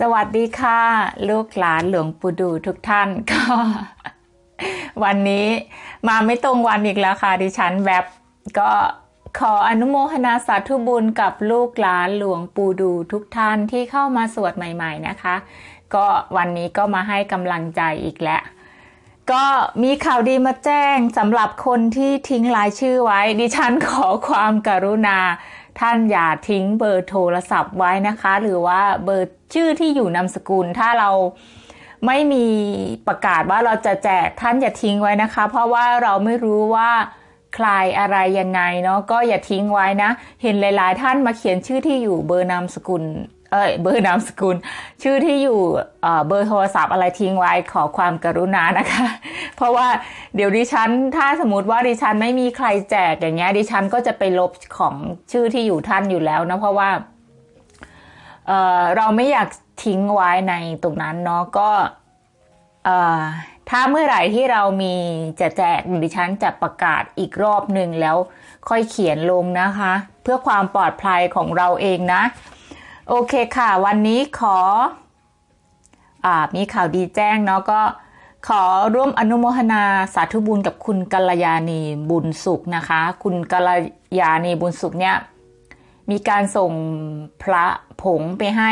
สวัสดีค่ะ ลูกหลานหลวงปู่ดูทุกท่านก็ วันนี้มาไม่ตรงวันอีกแล้วค่ะ ดิฉันแบบก็ขออนุโมทนาสาธุบุญกับลูกหลานหลวงปู่ดูทุกท่านที่เข้ามาสวดใหม่ ๆนะคะ ก็วันนี้ก็มาให้กำลังใจอีกแล้วก็มีข่าวดีมาแจ้งสำหรับคนที่ทิ้งรายชื่อไว้ ดิฉันขอความกรุณา ท่านอย่าทิ้งเบอร์โทรศัพท์ไว้นะคะ หรือว่าเบอร์ ชื่อที่อยู่นามสกุล ถ้าเราไม่มีประกาศว่าเราจะแจกท่านอย่าทิ้งไว้นะคะ เพราะว่าเราไม่รู้ว่าใครอะไรยังไงเนาะก็อย่าทิ้งไว้นะ เห็นหลาย ๆ ท่านมาเขียนชื่อที่อยู่เบอร์นามสกุลเอ้ยเบอร์นามสกุล ชื่อที่อยู่เอ่อเบอร์โทรศัพท์อะไรทิ้งไว้ขอความกรุณานะคะ เพราะว่าเดี๋ยวดิฉัน ถ้าสมมติว่าดิฉันไม่มีใครแจกอย่างเงี้ยดิฉันก็จะไปลบของชื่อที่อยู่ท่านอยู่แล้วนะเพราะว่า เราไม่อยากทิ้งไว้ในตรงนั้นเนาะก็ถ้าเมื่อไหร่ที่เรามีจะแจกดิฉันจะประกาศอีกรอบหนึ่งแล้วค่อยเขียนลงนะคะ เพื่อความปลอดภัยของเราเองนะ โอเคค่ะ วันนี้ขออมีข่าวดีแจ้งเนาะก็ขอร่วมอนุโมทนาสาธุบุญกับคุณกัลยาณีบุญสุขนะคะ คุณกัลยาณีบุญสุขเนี่ย มีการส่งพระผงไปให้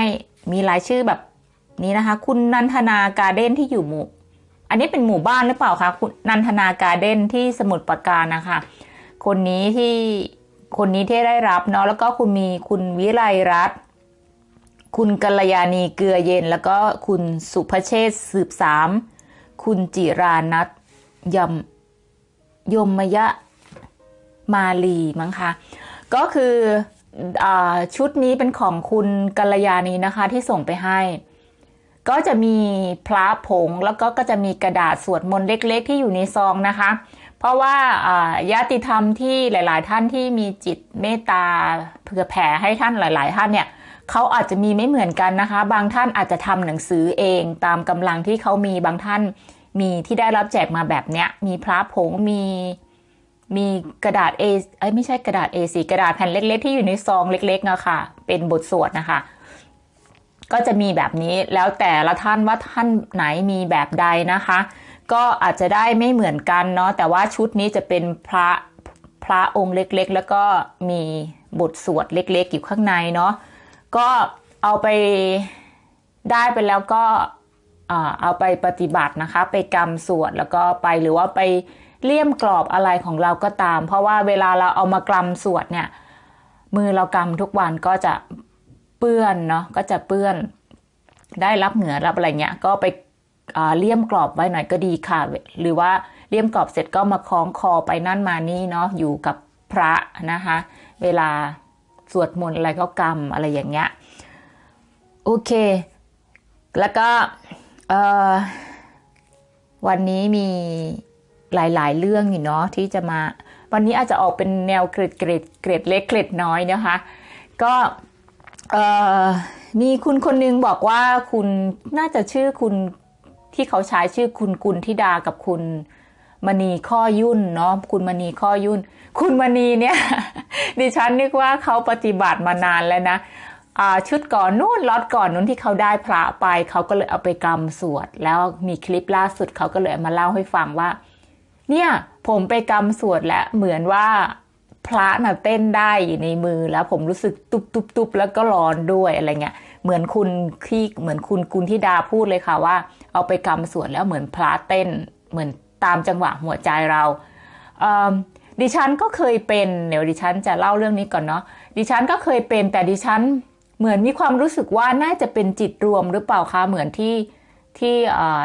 มีรายชื่อแบบนี้นะคะ คุณนันทนาการเด้นที่อยู่หมู่อันนี้เป็นหมู่บ้านหรือเปล่าคะคุณนันทนาการเด้นที่สมุทรปราการนะคะคนนี้ที่คนนี้ที่ได้รับเนาะแล้วก็คุณมีคุณวิไลรัตน์คุณกัลยาณีเกลือเย็น แล้วก็คุณสุภเชษสืบสาม คุณจิรานัทยมยมยะมาลีมั้งคะก็คือ ชุดนี้เป็นของคุณกัลยาณีนะคะที่ส่งไปให้ ก็จะมีพระผงแล้วก็ก็จะมีกระดาษสวดมนต์เล็ก ๆ ที่อยู่ในซองนะคะ เพราะว่าอ่าญาติธรรมที่หลาย ๆ ท่านที่มีจิตเมตตาเผื่อแผ่ให้ท่านหลาย ๆ ท่านเนี่ยเขาอาจจะมีไม่เหมือนกันนะคะ บางท่านอาจจะทำหนังสือเองตามกำลังที่เขามีบางท่านมีที่ได้รับแจกมาแบบเนี้ย มีพระผงมี มีกระดาษ A เอ้ยไม่ใช่กระดาษ A4 กระดาษแผ่นเล็ก ๆ ที่อยู่ในซองเล็กๆนะคะเป็นบทสวดนะคะ ก็จะมีแบบนี้แล้วแต่ละท่านว่าท่านไหนมีแบบใดนะคะ ก็อาจจะได้ไม่เหมือนกันเนาะแต่ว่าชุดนี้จะเป็นพระพระองค์เล็กๆ แล้วก็มีบทสวดเล็กๆอยู่ข้างในเนาะก็เอาไปได้ไปแล้วก็เอาไปปฏิบัตินะคะ ไปกรรมสวดแล้วก็ไปหรือว่าไป เลี่ยมกรอบอะไรของเราก็ตาม เพราะว่าเวลาเราเอามากรำสวดเนี่ย มือเรากำทุกวันก็จะเปื้อนเนาะก็จะเปื้อน ได้รับเหงื่อรับอะไรเงี้ยก็ไปเลี่ยมกรอบไว้หน่อยก็ดีค่ะ หรือว่าเลี่ยมกรอบเสร็จก็มาคล้องคอไปนั่นมานี่เนาะอยู่กับพระนะคะ เวลาสวดมนต์อะไรก็กรรมอะไรอย่างเงี้ยโอเค แล้วก็วันนี้มี หลาย ๆ เรื่องอยู่เนาะที่จะมา วันนี้อาจจะออกเป็นแนวเกรดเกรดเกรดเล็กเกรดน้อยนะคะ ก็มีคุณคนนึงบอกว่าคุณน่าจะชื่อคุณที่เขาใช้ชื่อคุณกุลธิดากับคุณมณีข้อยุ่นเนาะคุณมณีข้อยุ่น คุณมณีเนี่ย ดิฉันนึกว่าเขาปฏิบัติมานานแล้วนะอ่าชุดก่อนนู่นล็อตก่อนนู้นที่เขาได้พระไป เขาก็เลยเอาไปกรรมสวด แล้วมีคลิปล่าสุดเขาก็เลยมาเล่าให้ฟังว่า เนี่ยผมไปกำสวดและเหมือนว่าพระน่ะเต้นได้อยู่ในมือแล้วผมรู้สึกตุบตุบตุบแล้วก็ร้อนด้วยอะไรเงี้ยเหมือนคุณที่เหมือนคุณกุลธิดาพูดเลยค่ะว่า เอาไปกำสวดแล้วเหมือนพระเต้นเหมือนตามจังหวะหัวใจเราเดิฉันก็เคยเป็นเดี๋ยวดิฉันจะเล่าเรื่องนี้ก่อนเนาะดิฉันก็เคยเป็นแต่ดิฉันเหมือนมีความรู้สึกว่าน่าจะเป็นจิตรวมหรือเปล่าคะเหมือนที่ที่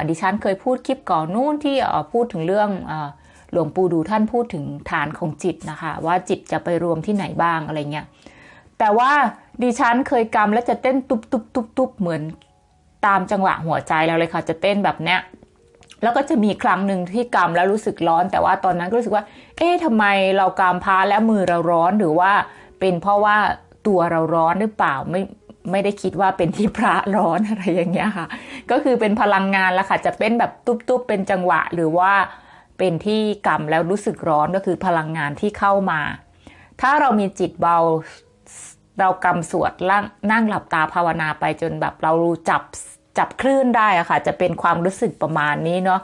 ดิฉันเคยพูดคลิปก่อนนู่นที่พูดถึงเรื่อง หลวงปู่ดูท่านพูดถึงฐานของจิตนะคะ ว่าจิตจะไปรวมที่ไหนบ้างอะไรเงี้ยแต่ว่าดิฉันเคยกำแล้วจะเต้นตุบตุบตุบตุบเหมือนตามจังหวะหัวใจเราเลยค่ะ จะเต้นแบบเนี้ยแล้วก็จะมีครั้งหนึ่งที่กำแล้วรู้สึกร้อน แต่ว่าตอนนั้นก็รู้สึกว่า เอ๊ะทำไมเรากำพาแล้วมือเราร้อนหรือว่า เป็นเพราะว่าตัวเราร้อนหรือเปล่าไม่ไม่ได้คิดว่าเป็นที่พระร้อนอะไรอย่างเงี้ยค่ะ ก็คือเป็นพลังงานละค่ะจะเป็นแบบตุ๊บๆเป็นจังหวะหรือว่า เป็นที่กรรมแล้วรู้สึกร้อนก็คือพลังงานที่เข้ามา ถ้าเรามีจิตเบาเรากำสวดล่างนั่งหลับตาภาวนาไปจนแบบเราจับจับคลื่นได้อะค่ะ จะเป็นความรู้สึกประมาณนี้เนาะ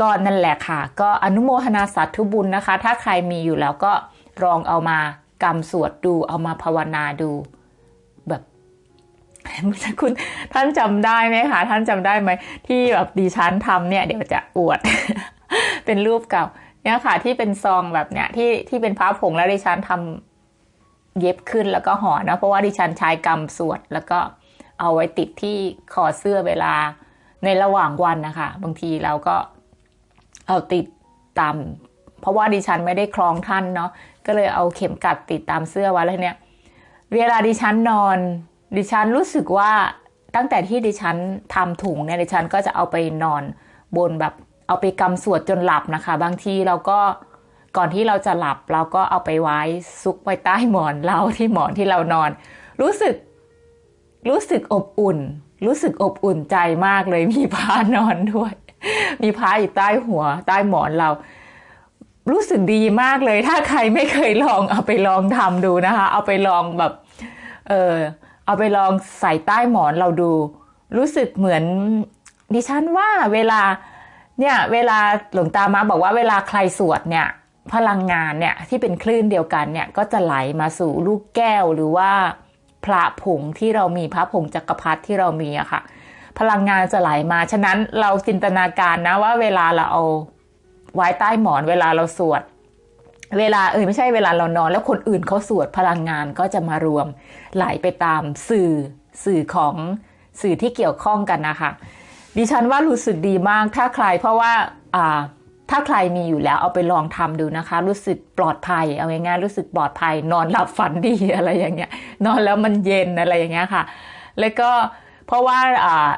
ก็นั่นแหละค่ะ ก็อนุโมทนาสาธุบุญนะคะ ถ้าใครมีอยู่แล้วก็ลองเอามากำสวดดูเอามาภาวนาดูแบบคุณท่านจำได้ไหมคะท่านจำได้ไหมที่แบบดิฉันทำเนี่ย เดี๋ยวจะอวด เป็นรูปเก่า เนี่ยค่ะ ที่เป็นซองแบบเนี้ยที่ที่เป็นพระผงแล้วดิฉันทำเย็บขึ้นแล้วก็ห่อนะเพราะว่าดิฉันใช้กำสวดแล้วก็เอาไว้ติดที่คอเสื้อเวลาในระหว่างวันนะคะ บางทีเราก็เอาติดตามเพราะว่าดิฉันไม่ได้คล้องท่านเนาะก็เลยเอาเข็มกัดติดตามเสื้อไว้แล้วเนี่ย เวลาดิฉันนอน ดิฉันรู้สึกว่าตั้งแต่ที่ดิฉันทำถุงเนี่ยดิฉันก็จะเอาไปนอนบนแบบ เอาไปกำสวดจนหลับนะคะ บางทีเราก็ก่อนที่เราจะหลับเราก็เอาไปไว้ซุกไว้ใต้หมอนเราที่หมอนที่เรานอน รู้สึกรู้สึกอบอุ่น รู้สึกอบอุ่นใจมากเลยมีผ้านอนด้วย มีผ้าอยู่ใต้หัว ใต้หมอนเรา รู้สึกดีมากเลย ถ้าใครไม่เคยลองเอาไปลองทำดูนะคะ เอาไปลองแบบเออเอาไปลองใส่ใต้หมอนเราดู รู้สึกเหมือนดิฉันว่าเวลา เนี่ยเวลาหลวงตามาบอกว่าเวลาใครสวดเนี่ยพลังงานเนี่ยที่เป็นคลื่นเดียวกันเนี่ยก็จะไหลมาสู่ลูกแก้วหรือว่าพระผงที่เรามีพระผงจักรพรรดิที่เรามีอะค่ะ พลังงานจะไหลมา ฉะนั้นเราจินตนาการนะว่าเวลาเราเอาไว้ใต้หมอนเวลาเราสวด เวลาเออไม่ใช่เวลาเรานอน แล้วคนอื่นเขาสวดพลังงานก็จะมารวมไหลไปตามสื่อสื่อของสื่อที่เกี่ยวข้องกันนะคะ ดิฉันว่ารู้สึกดีมาก ถ้าใครเพราะว่าอ่าถ้าใครมีอยู่แล้วเอาไปลองทำดูนะคะ รู้สึกปลอดภัย เอาง่ายๆรู้สึกปลอดภัย นอนหลับฝันดีอะไรอย่างเงี้ย นอนแล้วมันเย็นอะไรอย่างเงี้ยค่ะ แล้วก็เพราะว่าอ่า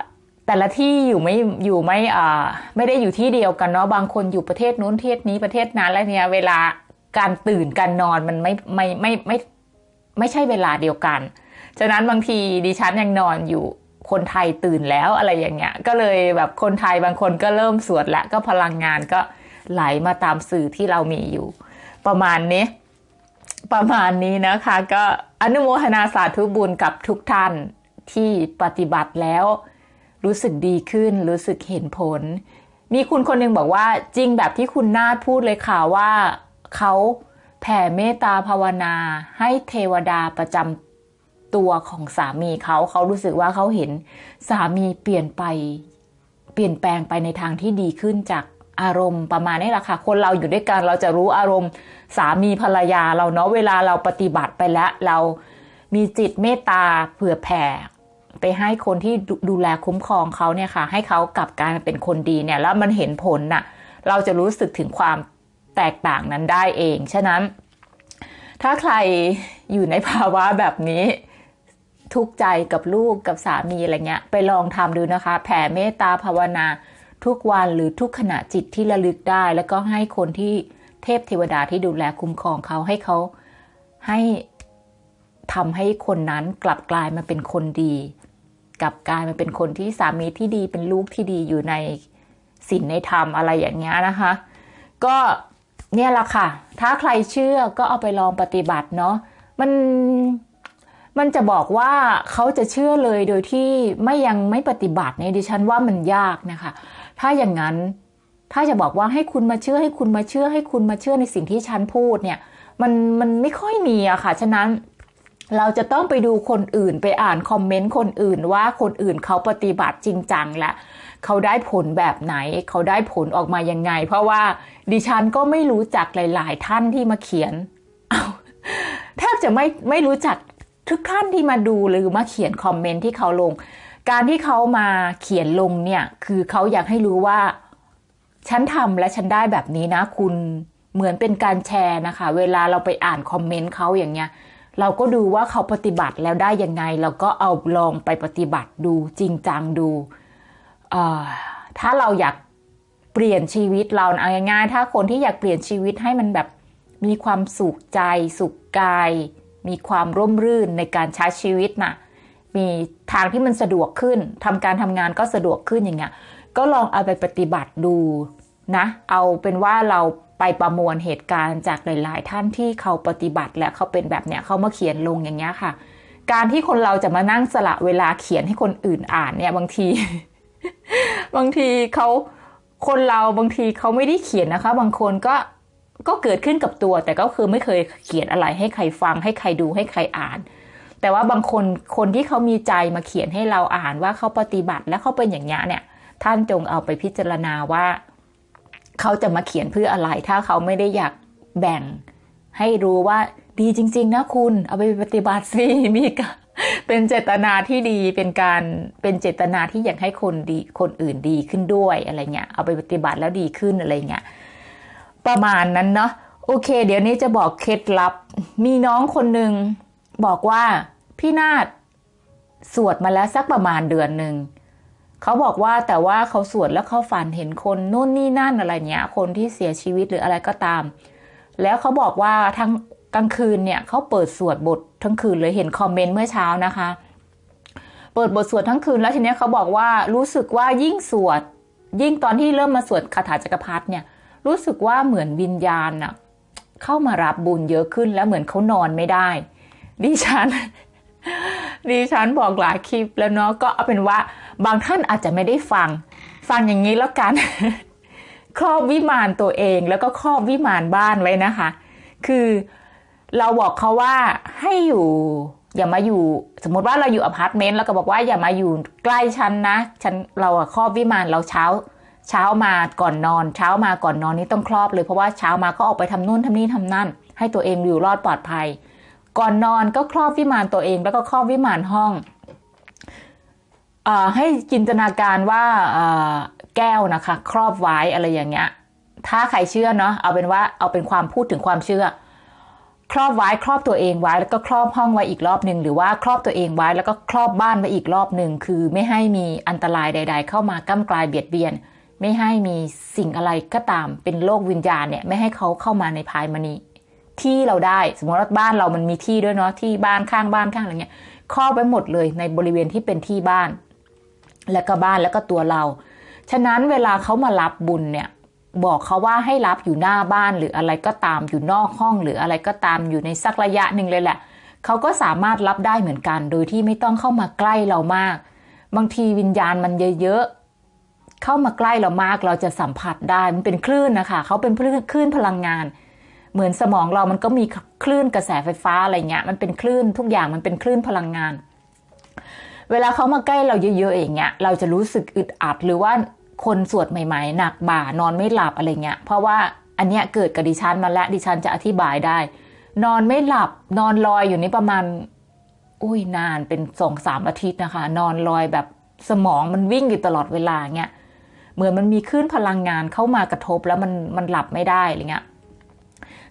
แต่ละที่อยู่ไม่อยู่ไม่อ่าไม่ได้อยู่ที่เดียวกันเนาะบางคนอยู่ประเทศนู้นประเทศนี้ประเทศนั้นแล้วเนี่ยเวลาการตื่นการนอนมันไม่ไม่ไม่ไม่ไม่ใช่เวลาเดียวกัน ฉะนั้นบางทีดิฉันยังนอนอยู่ คนไทยตื่นแล้วอะไรอย่างเงี้ย ก็เลยแบบคนไทยบางคนก็เริ่มสวดแล้วก็พลังงานก็ไหลมาตามสื่อที่เรามีอยู่ ประมาณนี้ ประมาณนี้นะคะก็อนุโมทนาสาธุบุญกับทุกท่านที่ปฏิบัติแล้ว รู้สึกดีขึ้น รู้สึกเห็นผล มีคุณคนหนึ่งบอกว่าจริงแบบที่คุณนาฏพูดเลยค่ะว่าเขาแผ่เมตตาภาวนา ให้เทวดาประจำ ตัวของสามีเขาเขารู้สึกว่าเขาเห็นสามีเปลี่ยนไป เปลี่ยนแปลงไปในทางที่ดีขึ้นจากอารมณ์ประมาณนี้แหละค่ะ คนเราอยู่ด้วยกันเราจะรู้อารมณ์สามีภรรยาเราเนาะเวลาเราปฏิบัติไปแล้ว เรามีจิตเมตตาเผื่อแผ่ ไปให้คนที่ดดูแลคุ้มครองเขาเนี่ยค่ะ ให้เขากลับกลายเป็นคนดีเนี่ย แล้วมันเห็นผลน่ะ เราจะรู้สึกถึงความแตกต่างนั้นได้เอง ฉะนั้น ถ้าใครอยู่ในภาวะแบบนี้ ทุกข์ใจกับลูกกับสามีอะไรเงี้ย ไปลองทำดูนะคะ แผ่เมตตาภาวนา ทุกวันหรือทุกขณะจิตที่ระลึกได้ แล้วก็ให้คนที่เทพเทวดาที่ดูแลคุ้มครองเขาให้เขาให้ทำให้คนนั้นกลับกลายมาเป็นคนดี กลับกลายมาเป็นคนที่สามีที่ดีเป็นลูกที่ดีอยู่ในศีลในธรรมอะไรอย่างเงี้ยนะคะ ก็เนี่ยแหละค่ะ ถ้าใครเชื่อก็เอาไปลองปฏิบัติเนาะมัน มันจะบอกว่าเขาจะเชื่อเลยโดยที่ไม่ยังไม่ปฏิบัติเนี่ยดิฉันว่ามันยากนะคะ ถ้าอย่างนั้นถ้าจะบอกว่าให้คุณมาเชื่อให้คุณมาเชื่อให้คุณมาเชื่อในสิ่งที่ฉันพูดเนี่ย มันมันไม่ค่อยมีอะค่ะ ฉะนั้นเราจะต้องไปดูคนอื่นไปอ่านคอมเมนต์คนอื่นว่าคนอื่นเขาปฏิบัติจริงจังและเขาได้ผลแบบไหน เขาได้ผลออกมายังไง เพราะว่าดิฉันก็ไม่รู้จักหลาย ๆ ท่านที่มาเขียน เอาแทบจะไม่ไม่รู้จัก ทุกท่านที่มาดูหรือมาเขียนคอมเมนต์ที่เขาลง การที่เขามาเขียนลงเนี่ย คือเขาอยากให้รู้ว่า ฉันทำและฉันได้แบบนี้นะ คุณเหมือนเป็นการแชร์นะคะ เวลาเราไปอ่านคอมเมนต์เขาอย่างเงี้ย เราก็ดูว่าเขาปฏิบัติแล้วได้ยังไง เราก็เอาลองไปปฏิบัติดูจริงจังดู ถ้าเราอยากเปลี่ยนชีวิตเราเอาง่ายๆถ้าคนที่อยากเปลี่ยนชีวิตให้มันแบบมีความสุขใจสุขกาย มีความร่มรื่นในการใช้ชีวิตนะ่ะมีทางที่มันสะดวกขึ้นทำการทำงานก็สะดวกขึ้นอย่างเงี้ยก็ลองเอาไปปฏิบัติดูนะ เอาเป็นว่าเราไปประมวลเหตุการณ์จากหลาย ๆ ท่านที่เขาปฏิบัติและเขาเป็นแบบเนี้ยเขามาเขียนลงอย่างเงี้ยค่ะ การที่คนเราจะมานั่งสละเวลาเขียนให้คนอื่นอ่านเนี่ยบางที บางทีเขาคนเราบางทีเขาไม่ได้เขียนนะคะ บางคนก็ ก็เกิดขึ้นกับตัว แต่ก็คือไม่เคยเขียนอะไรให้ใครฟัง ให้ใครดูให้ใครอ่าน แต่ว่าบางคนคนที่เขามีใจมาเขียนให้เราอ่านว่าเขาปฏิบัติและเขาเป็นอย่างนี้เนี่ย ท่านจงเอาไปพิจารณาว่า เขาจะมาเขียนเพื่ออะไร ถ้าเขาไม่ได้อยากแบ่ง ให้รู้ว่าดีจริง ๆ นะคุณ เอาไปปฏิบัติสิมีกเป็นเจตนาที่ดีเป็นการเป็นเจตนาที่อยากให้คนดีคนอื่นดีขึ้นด้วยอะไรเงี้ยเอาไปปฏิบัติแล้วดีขึ้นอะไรเงี้ย ประมาณนั้นเนาะโอเค เดี๋ยวนี้จะบอกเคล็ดลับ มีน้องคนหนึ่งบอกว่าพี่นาฏสวดมาแล้วสักประมาณเดือนหนึ่งเขาบอกว่าแต่ว่าเขาสวดแล้วเขาฝันเห็นคนนู่นนี่นั่นอะไรเงี้ย คนที่เสียชีวิตหรืออะไรก็ตาม แล้วเขาบอกว่าทั้งกลางคืนเนี่ยเขาเปิดสวดบททั้งคืนเลยเห็นคอมเมนต์เมื่อเช้านะคะ เปิดบทสวดทั้งคืนแล้วทีเนี้ยเขาบอกว่ารู้สึกว่ายิ่งสวด ยิ่งตอนที่เริ่มมาสวดคาถาจักรพรรดิเนี่ย รู้สึกว่าเหมือนวิญญาณน่ะเข้ามารับบุญเยอะขึ้นแล้วเหมือนเขานอนไม่ได้ดิฉันดิฉันบอกหลายคลิปแล้วเนาะก็เอาเป็นว่าบางท่านอาจจะไม่ได้ฟัง ฟังอย่างนี้แล้วกัน ครอบวิมานตัวเองแล้วก็ครอบวิมานบ้านไว้นะคะ คือเราบอกเขาว่าให้อยู่อย่ามาอยู่ สมมติว่าเราอยู่อพาร์ตเมนต์แล้วก็บอกว่าอย่ามาอยู่ใกล้ฉันนะฉันเราอะครอบวิมานเราเช้า เช้ามาก่อนนอน เช้ามาก่อนนอนนี่ต้องครอบเลยเพราะว่าเช้ามาก็ออกไปทำนู่นทำนี่ทำนั่น ให้ตัวเองอยู่รอดปลอดภัย ก่อนนอนก็ครอบวิมานตัวเองแล้วก็ครอบวิมานห้องอให้จินตนาการว่าแก้วนะคะ ครอบไว้อะไรอย่างเงี้ย ถ้าใครเชื่อเนาะเอาเป็นว่าเอาเป็นความพูดถึงความเชื่อ ครอบไว้ครอบตัวเองไว้ แล้วก็ครอบห้องไว้อีกรอบหนึ่งหรือว่าครอบตัวเองไว้ แล้วก็ครอบบ้านไว้อีกรอบหนึ่งคือไม่ให้มีอันตรายใด ๆ เข้ามาก้ากลายเบียดเบียน ไม่ให้มีสิ่งอะไรก็ตามเป็นโลกวิญญาณเนี่ยไม่ให้เขาเข้ามาในภายมณีที่เราได้สมมติว่าบ้านเรามันมีที่ด้วยเนาะที่บ้านข้างบ้านข้างอะไรเงี้ยครอบไว้หมดเลยในบริเวณที่เป็นที่บ้าน แล้วก็บ้านแล้วก็ตัวเรา ฉะนั้นเวลาเขามารับบุญเนี่ยบอกเขาว่าให้รับอยู่หน้าบ้านหรืออะไรก็ตามอยู่นอกห้องหรืออะไรก็ตามอยู่ในสักระยะหนึ่งเลยแหละเขาก็สามารถรับได้เหมือนกัน โดยที่ไม่ต้องเข้ามาใกล้เรามาก บางทีวิญญาณมันเยอะๆ เข้ามาใกล้เรามากเราจะสัมผัสได้มันเป็นคลื่นนะคะเขาเป็นคลื่นพลังงาน เหมือนสมองเรามันก็มีคลื่นกระแสไฟฟ้าอะไรเงี้ยมันเป็นคลื่นทุกอย่างมันเป็นคลื่นพลังงาน เวลาเขามาใกล้เราเยอะๆอย่างเงี้ยเราจะรู้สึกอึดอัดหรือว่าคนสวดใหม่ๆ หนักบ่านอนไม่หลับอะไรเงี้ยเพราะว่าอันเนี้ยเกิดกับดิฉันมาแล้วดิฉันจะอธิบายได้ นอนไม่หลับนอนลอยอยู่นี่ประมาณ อุ้ยนานเป็นสองสามอาทิตย์นะคะ นอนลอยแบบสมองมันวิ่งอยู่ตลอดเวลาเงี้ย เหมือนมันมีคลื่นพลังงานเข้ามากระทบแล้วมันมันหลับไม่ได้อะไรเงี้ย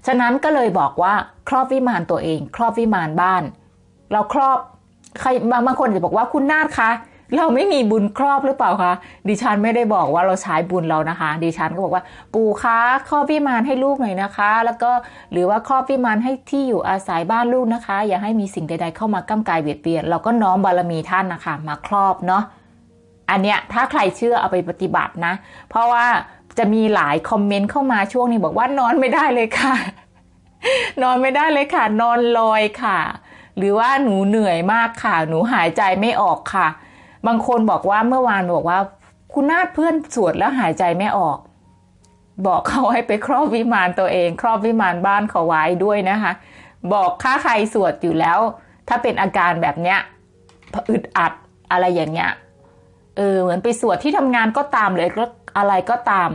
ฉะนั้นก็เลยบอกว่าครอบวิมานตัวเอง ครอบวิมานบ้าน เราครอบใครบางคนจะบอกว่าคุณนาฏคะเราไม่มีบุญครอบหรือเปล่าคะดิฉันไม่ได้บอกว่าเราใช้บุญเรานะคะ ดิฉันก็บอกว่า ปู่คะครอบวิมานให้ลูกหน่อยนะคะ แล้วก็หรือว่าครอบวิมานให้ที่อยู่อาศัยบ้านลูกนะคะ อย่าให้มีสิ่งใด ๆ เข้ามาก้ากายเบียดเบียน เราก็น้อมบารมีท่านนะคะ มาครอบเนาะ อันเนี้ยถ้าใครเชื่อเอาไปปฏิบัตินะ เพราะว่าจะมีหลายคอมเมนต์เข้ามาช่วงนี้บอกว่านอนไม่ได้เลยค่ะ นอนไม่ได้เลยค่ะ นอนลอยค่ะ หรือว่าหนูเหนื่อยมากค่ะ หนูหายใจไม่ออกค่ะ บางคนบอกว่าเมื่อวานบอกว่า คุณนาดเพื่อนสวดแล้วหายใจไม่ออก บอกเขาให้ไปครอบวิมานตัวเอง ครอบวิมานบ้านเขาไว้ด้วยนะคะ บอกค่าใครสวดอยู่แล้ว ถ้าเป็นอาการแบบเนี้ยอึดอัดอะไรอย่างเงี้ย เออเหมือนไปสวดที่ทำงานก็ตามเลยก็อะไรก็ตาม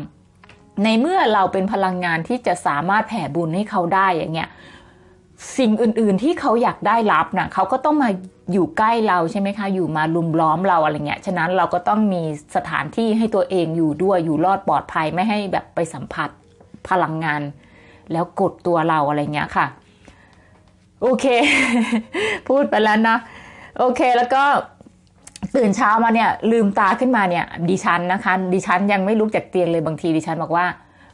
ในเมื่อเราเป็นพลังงานที่จะสามารถแผ่บุญให้เขาได้อย่างเงี้ยสิ่งอื่น ๆ ที่เขาอยากได้รับนะ่ะเขาก็ต้องมาอยู่ใกล้เราใช่ไหมคะ อยู่มาลุมล้อมเราอะไรเงี้ย ฉะนั้นเราก็ต้องมีสถานที่ให้ตัวเองอยู่ด้วย อยู่รอดปลอดภัยไม่ให้แบบไปสัมผัสพลังงาน แล้วกดตัวเราอะไรเงี้ยค่ะ โอเค พูดไปแล้วนะ โอเคแล้วก็ ตื่นเช้ามาเนี่ยลืมตาขึ้นมาเนี่ยดิฉันนะคะ ดิฉันยังไม่ลุกจากเตียงเลยบางทีดิฉันบอกว่า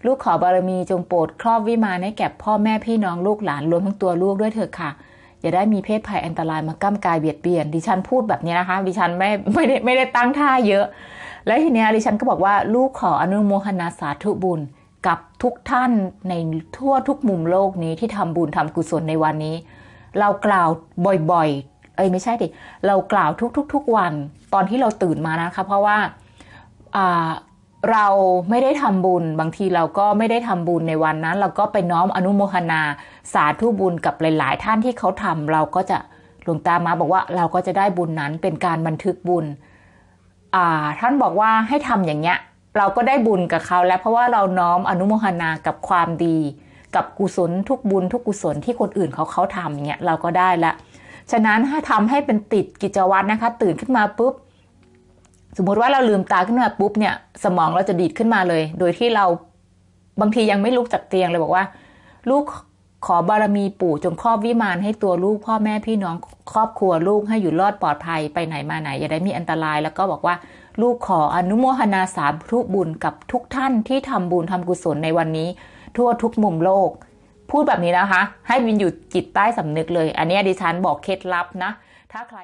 ลูกขอบารมีจงโปรดครอบวิมานให้แก่พ่อแม่พี่น้องลูกหลานรวมทั้งตัวลูกด้วยเถอะค่ะ อย่าได้มีเพศภัยอันตรายมาก้ากายเบียดเบียน ดิฉันพูดแบบนี้นะคะ ดิฉันไม่ไม่ได้ไม่ได้ตั้งท่าเยอะ และทีเนี้ยดิฉันก็บอกว่าลูกขออนุโมทนาสาธุบุญกับทุกท่านในทั่วทุกมุมโลกนี้ที่ทำบุญทำกุศลในวันนี้ เรากล่าวบ่อยๆ อ้ยไม่ใช่ดิเรากล่าวทุกๆทุกวันตอนที่เราตื่นมานะคะเพราะว่าอ่าเราไม่ได้ทำบุญ บางทีเราก็ไม่ได้ทำบุญในวันนั้น เราก็ไปน้อมอนุโมทนาสาธุบุญกับหลาย ๆ ท่านที่เขาทำเราก็จะหลวงตามาบอกว่าเราก็จะได้บุญนั้นเป็นการบันทึกบุญท่านบอกว่าให้ทำอย่างเงี้ยเราก็ได้บุญกับเขาแล้วเพราะว่าเราน้อมอนุโมทนากับความดี กับกุศลทุกบุญทุกกุศลที่คนอื่นเขาเขาทำอย่างเงี้ยเราก็ได้ละ ฉะนั้นถ้าทำให้เป็นติดกิจวัตรนะคะ ตื่นขึ้นมาปุ๊บ สมมุติว่าเราลืมตาขึ้นมาปุ๊บเนี่ย สมองเราจะดีดขึ้นมาเลย โดยที่เราบางทียังไม่ลุกจากเตียงเลยบอกว่า ลูกขอบารมีปู่จงครอบวิมานให้ตัวลูกพ่อแม่พี่น้องครอบครัวลูกให้อยู่รอดปลอดภัยไปไหนมาไหน อย่าได้มีอันตราย แล้วก็บอกว่า ลูกขออนุโมทนาสาธุบุญกับทุกท่านที่ทำบุญทำกุศลในวันนี้ ทั่วทุกมุมโลก พูดแบบนี้นะคะ ให้วินอยู่จิตใต้สำนึกเลย อันนี้ดิฉันบอกเคล็ดลับนะ ถ้าใคร